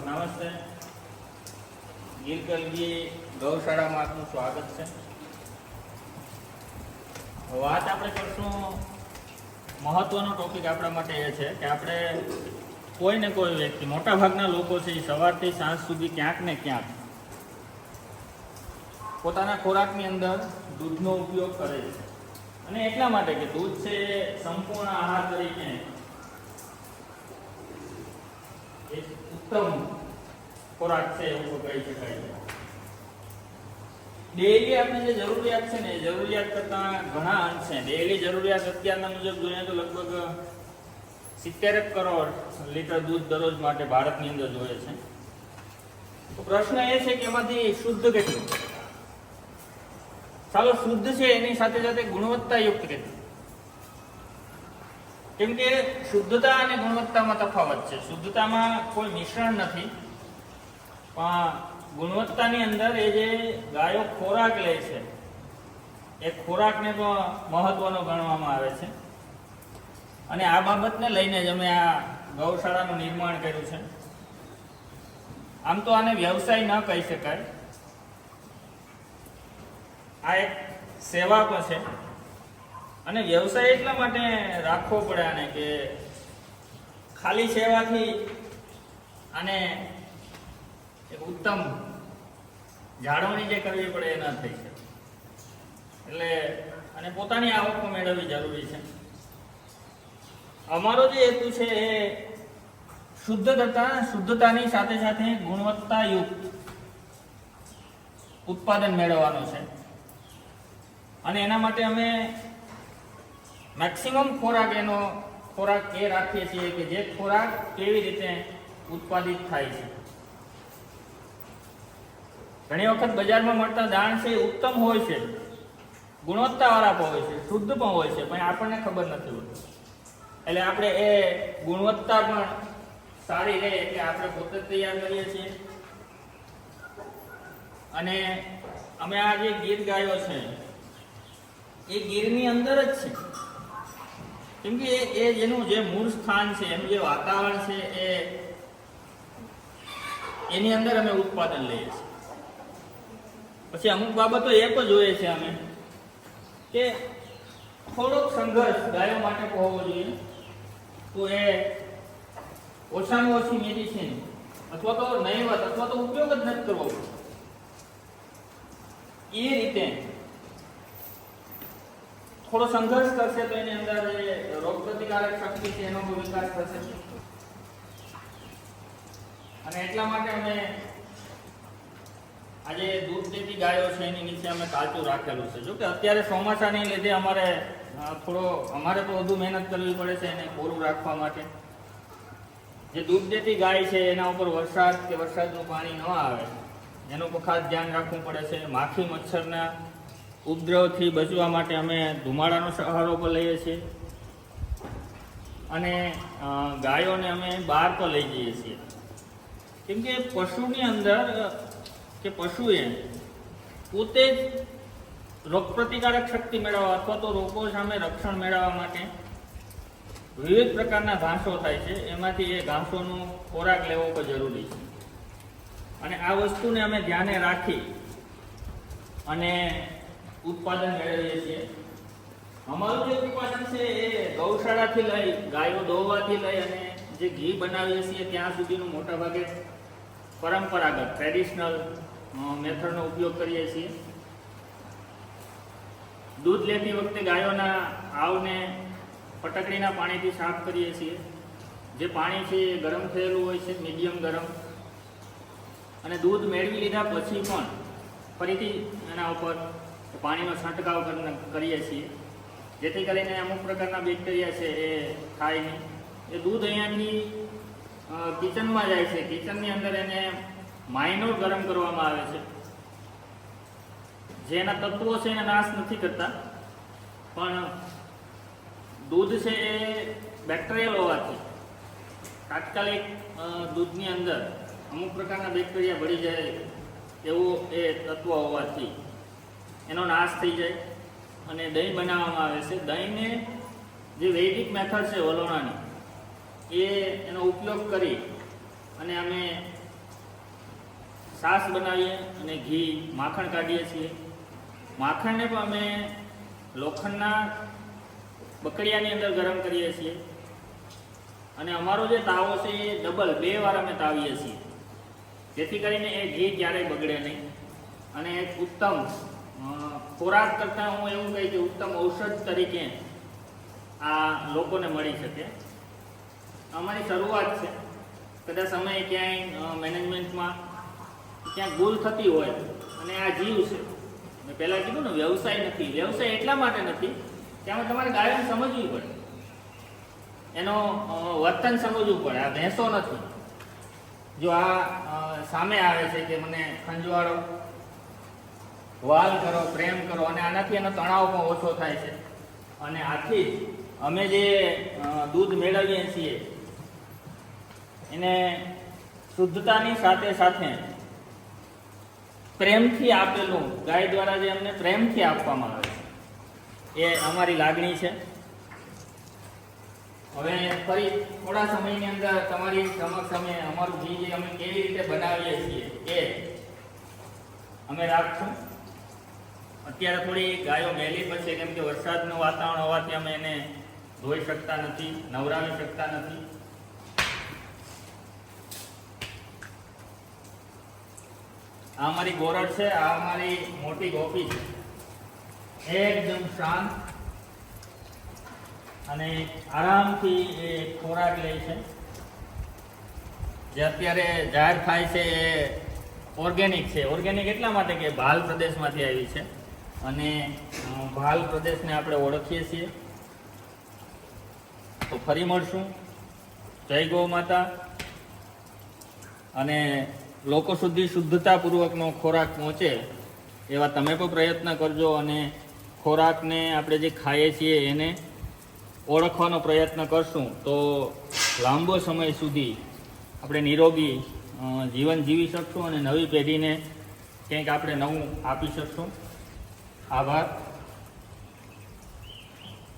નમસ્તે. ગીરકલગી ગૌશાળામાં આપનું સ્વાગત છે. વાત આપણે કરશું મહત્વનો ટોપિક આપણા માટે એ છે કે આપણે કોઈ ને કોઈ વ્યક્તિ, મોટા ભાગના લોકો છે એ સવારથી સાંજ સુધી ક્યાંક ને ક્યાંક પોતાના ખોરાકની અંદર દૂધનો ઉપયોગ કરે છે. અને એટલા માટે કે દૂધ છે સંપૂર્ણ આહાર તરીકે એક ઉત્તમ ખોરાક છે એવું કહી શકાય છે. ડેઈલી આપણે જે જરૂરિયાત છે ને જરૂરિયાત કરતા ઘણા અંશ છે. ડેઈલી જરૂરિયાત અત્યારના મુજબ જોઈએ તો લગભગ સિત્તેર કરોડ લીટર દૂધ દરરોજ માટે ભારતની અંદર જોઈએ છે. તો પ્રશ્ન એ છે કે એમાંથી શુદ્ધ કેટલું? ચાલો શુદ્ધ છે એની સાથે સાથે ગુણવત્તાયુક્ત કેટલું? કેમ કે શુદ્ધતા અને ગુણવત્તામાં તફાવત છે. શુદ્ધતામાં કોઈ મિશ્રણ નથી. પણ ગુણવત્તાની અંદર એ જે ગાયો ખોરાક લે છે, એ ખોરાકને પણ મહત્વનો ગણવામાં આવે છે. અને આ બાબતને લઈને જ અમે આ ગૌશાળાનું નિર્માણ કર્યું છે. આમ તો આને વ્યવસાય ન કહી શકાય. આ એક સેવા પણ છે. અને વ્યવસાય એટલા માટે રાખવો પડે આને કે ખાલી સેવાથી આને ઉત્તમ જાળવણી જે કરવી પડે એ ન થઈ શકે. એટલે અને પોતાની આવક મેળવવી જરૂરી છે. અમારો જે હેતુ છે એ શુદ્ધતા, શુદ્ધતાની સાથે સાથે ગુણવત્તાયુક્ત ઉત્પાદન મેળવવાનું છે. અને એના માટે અમે મેક્સિમમ ખોરાક એનો ખોરાક એ રાખીએ છીએ કે જે ખોરાક કેવી રીતે ઉત્પાદિત થાય છે. ઘણી વખત બજારમાં મળતા દાણ છે એ ઉત્તમ હોય છે. ગુણવત્તાવાળા પણ હોય છે, શુદ્ધ પણ હોય છે, પણ આપણને ખબર નથી હોતી. એટલે આપણે એ ગુણવત્તા પણ સારી રહે એટલે આપણે પોતે તૈયાર કરીએ છીએ. અને અમે આ જે ગીર ગાયો છે, એ ગીરની અંદર જ છે. કેમ કે એ- એ જેનું જે મૂળ સ્થાન છે, એનું જે વાતાવરણ છે, એ એની અંદર અમે ઉત્પાદન લઈએ છીએ. પછી અમુક બાબતો એ પણ જોઈએ છે અમે કે થોડોક સંઘર્ષ ગાયો માટે હોવો જોઈએ. તો એ ઓછામાં ઓછી મેડિસિન અથવા તો નહીવત અથવા તો ઉપયોગ જ નથી કરવો એ રીતે થોડો સંઘર્ષ કરશે તો એની અંદર જે રોગ પ્રતિકારક શક્તિ છે, એનો વિકાસ થશે? અને એટલા માટે અમે આજે દૂધ દેતી ગાયો છે, એની નીચે અમે કાચું રાખેલું છે. જો કે અત્યારે ચોમાસાને લીધે અમારે થોડો, અમારે તો વધુ મહેનત કરવી પડે છે એને કોરું રાખવા માટે. જે દૂધ દેતી ગાય છે, એના ઉપર વરસાદ કે વરસાદનું પાણી ન આવે, એનું પણ ખાસ ધ્યાન રાખવું પડે છે. માખી, મચ્છરના ઉપદ્રવથી બચવા માટે અમે ધુમાડાનો સહારો પણ લઈએ છીએ. અને ગાયોને અમે બહાર પણ લઈ જઈએ છીએ. કેમ કે પશુની અંદર, કે પશુએ પોતે જ રોગપ્રતિકારક શક્તિ મેળવવા અથવા તો રોગો સામે રક્ષણ મેળવવા માટે વિવિધ પ્રકારના ઘાસો થાય છે. એમાંથી એ ઘાસોનો ખોરાક લેવો પણ જરૂરી છે. અને આ વસ્તુને અમે ધ્યાને રાખી અને ઉત્પાદન મેળવીએ છીએ. અમારું જે ઉત્પાદન છે એ ગૌશાળાથી લઈ, ગાયો દોવાથી લઈ અને જે ઘી બનાવીએ છીએ ત્યાં સુધીનું મોટા ભાગે પરંપરાગત ટ્રેડિશનલ મેથડનો ઉપયોગ કરીએ છીએ. દૂધ લેતી વખતે ગાયોના આવને ફટકડીના પાણીથી સાફ કરીએ છીએ. જે પાણી છે એ ગરમ થયેલું હોય છે, મીડિયમ ગરમ. અને દૂધ મેળવી લીધા પછી પણ ફરીથી એના ઉપર પાણીનો છંટકાવ કરીએ છીએ. જેથી કરીને અમુક પ્રકારના બેક્ટેરિયા છે એ થાય નહીં. એ દૂધ અહીંયાથી કિચનમાં જાય છે. કિચનની અંદર એને માઇનોર ગરમ કરવામાં આવે છે. જે એના તત્વો છે એને નાશ નથી કરતા. પણ દૂધ છે એ બેક્ટેરિયલ હોવાથી તાત્કાલિક દૂધની અંદર અમુક પ્રકારના બેક્ટેરિયા ભળી જાય એવું એ તત્વ હોવાથી એનો નાશ થઈ જાય અને દહીં બનાવવામાં આવે છે. દહીંને જે વૈદિક મેથડ છે વલોણાની, એ એનો ઉપયોગ કરી અને અમે છાશ બનાવીએ અને ઘી, માખણ કાઢીએ છીએ. માખણને પણ અમે લોખંડના બકડિયાની અંદર ગરમ કરીએ છીએ. અને અમારો જે તાવો છે એ ડબલ બે વાર અમે તાવીએ છીએ. જેથી કરીને એ ઘી ક્યારેય બગડે નહીં. અને એક ઉત્તમ ખોરાક કરતાં હું એવું કહી કે ઉત્તમ ઔષધ તરીકે આ લોકોને મળી શકે. અમારી શરૂઆત છે. કદાચ સમયે ક્યાંય મેનેજમેન્ટમાં ક્યાંક ભૂલ થતી હોય અને આ જીવ છે. મેં પહેલાં કીધું ને, વ્યવસાય નથી. વ્યવસાય એટલા માટે નથી કે આમાં તમારે ગાયન સમજવી પડે. એનો વર્તન સમજવું પડે. આ ભેંસો નથી. જો આ સામે આવે છે કે મને ખંજવાળો વાલ કરો, પ્રેમ કરો અને આનાથી એનો તણાવ પણ ઓછો થાય છે. અને આથી અમે જે દૂધ મેળવીએ છીએ, એને શુદ્ધતાની સાથે સાથે પ્રેમથી આપેલું, ગાય દ્વારા જે અમને પ્રેમથી આપવામાં આવે છે, એ અમારી લાગણી છે. હવે ફરી થોડા સમયની અંદર તમારી સમક્ષ અમે, અમારું ઘી જે અમે કેવી રીતે બનાવીએ છીએ એ અમે રાખશું. અત્યારે થોડી ગાયો મેલી પણ છે કેમ કે વરસાદનું વાતાવરણ હોવાથી અમે એને ધોઈ શકતા નથી, નવરાવી શકતા નથી. આ અમારી ગોરડ છે, આ અમારી મોટી ગોપી છે. એકદમ શાંત અને આરામથી એ ખોરાક લે છે. જે અત્યારે જાહેર થાય છે એ ઓર્ગેનિક છે. ઓર્ગેનિક એટલા માટે કે ભાલ પ્રદેશમાંથી આવી છે. અને ભાલ પ્રદેશને આપણે ઓળખીએ છીએ. તો ફરી મળશું. જય ગૌ માતા. અને લોકો સુધી શુદ્ધતાપૂર્વકનો ખોરાક પહોંચે, એવા તમે પણ પ્રયત્ન કરજો અને ખોરાકને આપણે જે ખાઈએ છીએ એને ઓળખવાનો પ્રયત્ન કરશું. તો લાંબો સમય સુધી આપણે નિરોગી જીવન જીવી શકશું અને નવી પેઢીને કંઈક આપણે નવું આપી શકશું. આભાર.